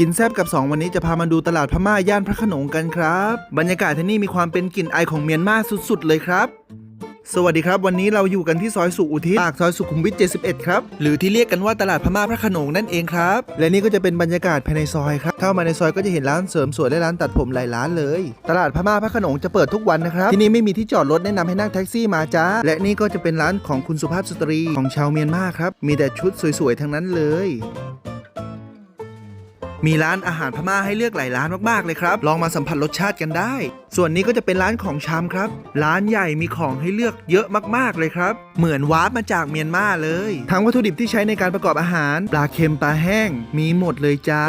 กินแซบกับ 2 วันนี้จะพามาดูตลาดพม่าย่านพระขนงกันครับ บรรยากาศที่นี่มีความเป็นกลิ่นไอของเมียนมาสุดๆ เลยครับ สวัสดีครับวันนี้เราอยู่กันที่ซอยสุอุทิศปากซอยสุขุมวิท 71 ครับ หรือที่เรียกกันว่าตลาดพม่าพระขนงนั่นเองครับ และนี่ก็จะเป็นบรรยากาศภายในซอยครับเข้ามาในซอยก็จะเห็นร้านเสริมสวยและร้านตัดผมหลายร้านเลย ตลาดพม่าพระขนงจะเปิดทุกวันนะครับที่นี่ไม่มีที่จอดรถแนะนำให้นั่งแท็กซี่มาจ้าและนี่ก็จะเป็นร้านของคุณสุภาพสตรีของชาวเมียนมาครับมีแต่ชุดสวยๆทั้งนั้นเลย มีร้านอาหารพม่าให้เลือกหลายร้านมากๆเลยครับ ลองมาสัมผัสรสชาติกันได้ ส่วนนี้ก็จะเป็นร้านของชำครับ ร้านใหญ่มีของให้เลือกเยอะมากๆเลยครับ เหมือนวาร์ปมาจากเมียนมาเลย ทั้งวัตถุดิบที่ใช้ในการประกอบอาหาร ปลาเค็มปลาแห้ง มีหมดเลยจ้า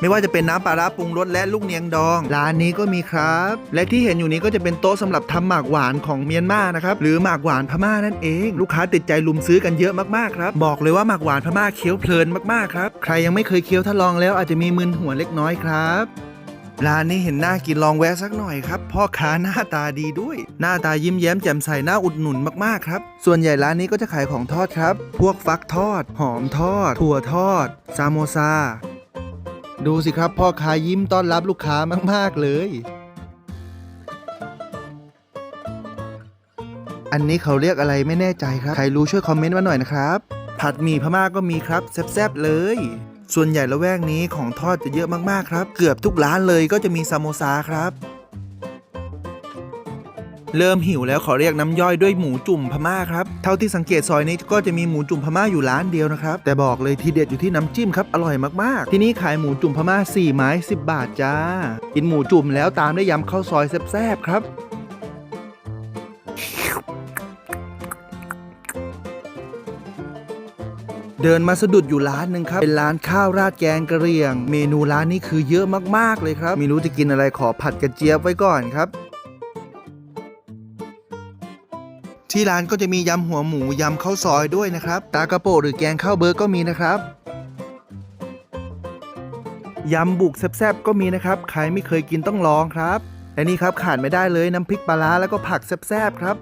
ไม่ว่าจะเป็นน้ำปลาร้าปรุงรสและลูกเนียงดอง ร้านนี้ก็มีครับ และที่เห็นอยู่นี้ก็จะเป็นโต๊ะสำหรับทำหมากหวานของเมียนมานะครับ หรือหมากหวานพม่านั่นเอง ลูกค้าติดใจลุมซื้อกันเยอะมากๆครับ บอกเลยว่าหมากหวานพม่าเคี้ยวเพลินมากๆครับ ใครยังไม่เคยเคี้ยวถ้าลองแล้วอาจจะมีมึนหัวเล็กน้อยครับร้านนี้เห็นหน้ากินลองแวะสักหน่อยครับพ่อค้าหน้าตาดีด้วย หน้าตายิ้มแย้มแจ่มใสหน่าอุดหนุนมากๆครับ ส่วนใหญ่ร้านนี้ก็จะขายของทอดครับ พวกฟักทอด หอมทอด ถั่วทอด ซามโมซา ดูสิครับพ่อค้ายิ้มต้อนรับลูกค้ามากๆเลย อันนี้เขาเรียกอะไรไม่แน่ใจครับ ใครรู้ช่วยคอมเมนต์มาหน่อยนะครับ ผัดหมี่พม่าก็มีครับแซ่บๆเลย ส่วนใหญ่ละแวกนี้ของทอดจะเยอะมากๆครับ เกือบทุกร้านเลยก็จะมีซามโมซาครับ เริ่มหิวแล้วขอเรียกน้ำย่อยด้วยหมูจุ่มพม่าครับ เท่าที่สังเกตซอยนี้ก็จะมีหมูจุ่มพม่าอยู่ร้านเดียวนะครับ แต่บอกเลยทีเด็ดอยู่ที่น้ำจิ้มครับ อร่อยมากๆ ที่นี่ขายหมูจุ่มพม่า 4 ไม้ 10 บาทจ้า กินหมูจุ่มแล้วตามด้วยยำข้าวซอยแซ่บๆครับ เดินมาสะดุดอยู่ร้านหนึ่งครับ เป็นร้านข้าวราดแกงกระเรียง เมนูร้านนี้คือเยอะมากๆเลยครับไม่รู้จะกินอะไรขอผัดกระเจี๊ยบไว้ก่อนครับที่ร้านก็จะมียำหัวหมูยำข้าวซอยด้วยนะครับตากระโปะหรือแกงข้าวเบอร์ก็มีนะครับยำบุกแซ่บๆก็มีนะครับ ใครไม่เคยกินต้องลองครับและนี่ครับขาดไม่ได้เลยน้ำพริกปลาร้าแล้วก็ผักแซ่บๆครับ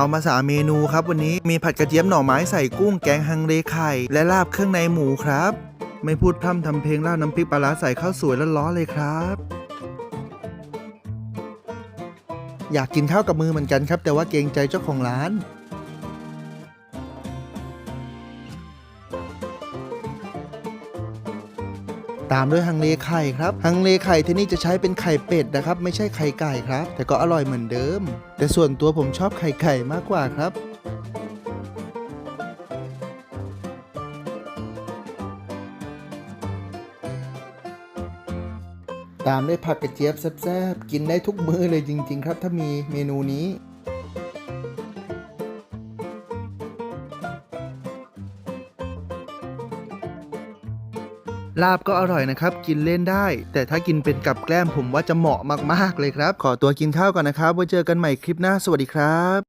เอามาสามเมนูครับวันนี้มีผัดกระเจี๊ยบหน่อไม้ใส่กุ้งแกงฮังเลไข่ และลาบเครื่องในหมูครับ ไม่พูดพร่ำทำเพลงราดน้ำพริกปลาร้าใส่ข้าวสวยแล้วล้อๆเลยครับ อยากกินข้าวกับมือเหมือนกันครับ แต่ว่าเกรงใจเจ้าของร้าน ตามด้วยฮังเลไข่ครับฮังเลไข่ที่นี่จะใช้เป็นไข่เป็ดนะครับ ไม่ใช่ไข่ไก่ครับ แต่ก็อร่อยเหมือนเดิม แต่ส่วนตัวผมชอบไข่ไก่มากกว่าครับตามด้วยผักกระเจี๊ยบแซ่บๆ กินได้ทุกมื้อเลยจริง ๆ ครับ ถ้ามีเมนูนี้ ลาบก็อร่อยนะครับ กินเล่นได้ แต่ถ้ากินเป็นกับแกล้มผมว่าจะเหมาะมากๆเลยครับ ขอตัวกินข้าวก่อนนะครับไว้เจอกันใหม่คลิปหน้าสวัสดีครับ